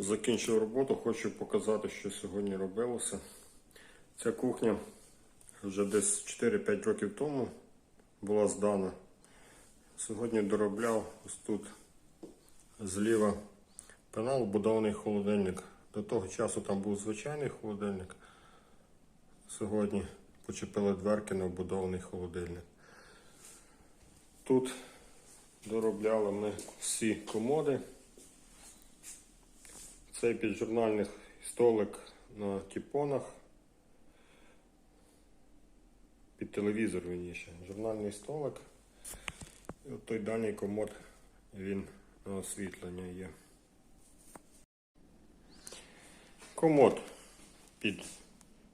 Закінчив роботу, хочу показати, що сьогодні робилося. Ця кухня вже десь 4-5 років тому була здана. Сьогодні доробляв ось тут зліва пенал, будований холодильник. До того часу там був звичайний холодильник. Сьогодні почепили дверки на вбудований холодильник. Тут доробляли ми всі комоди. Цей піджурнальний столик на тіпонах. Під телевізор вірніше. Журнальний столик. І от той дальній комод він на освітлення є. Комод під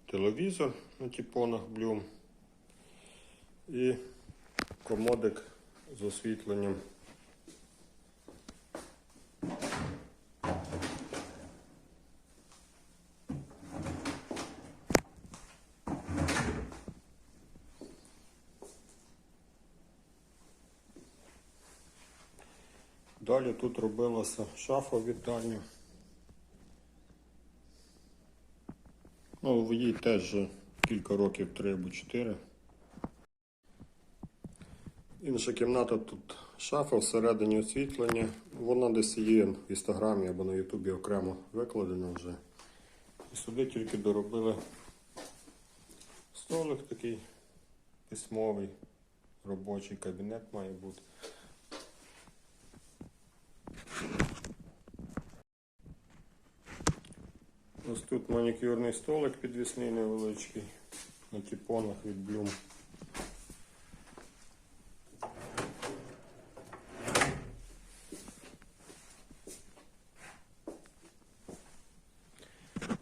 телевізор на тіпонах блюм. І комодик з освітленням. Далі тут робилася шафа в вітальню. Ну, в їй теж кілька років, три або чотири. Інша кімната тут шафа, всередині освітлення. Вона десь є в інстаграмі або на Ютубі окремо викладена вже. І сюди тільки доробили столик такий письмовий, робочий кабінет має бути. Ось тут манікюрний столик підвісний невеличкий на тіпонах від Блюм.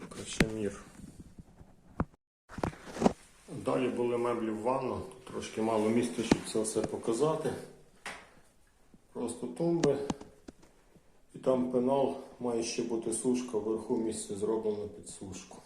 Кашемір. Далі були меблі в ванну, трошки мало місця, щоб це все показати. Просто тумби. І там пенал має ще бути сушка, вверху місце зроблено під сушку.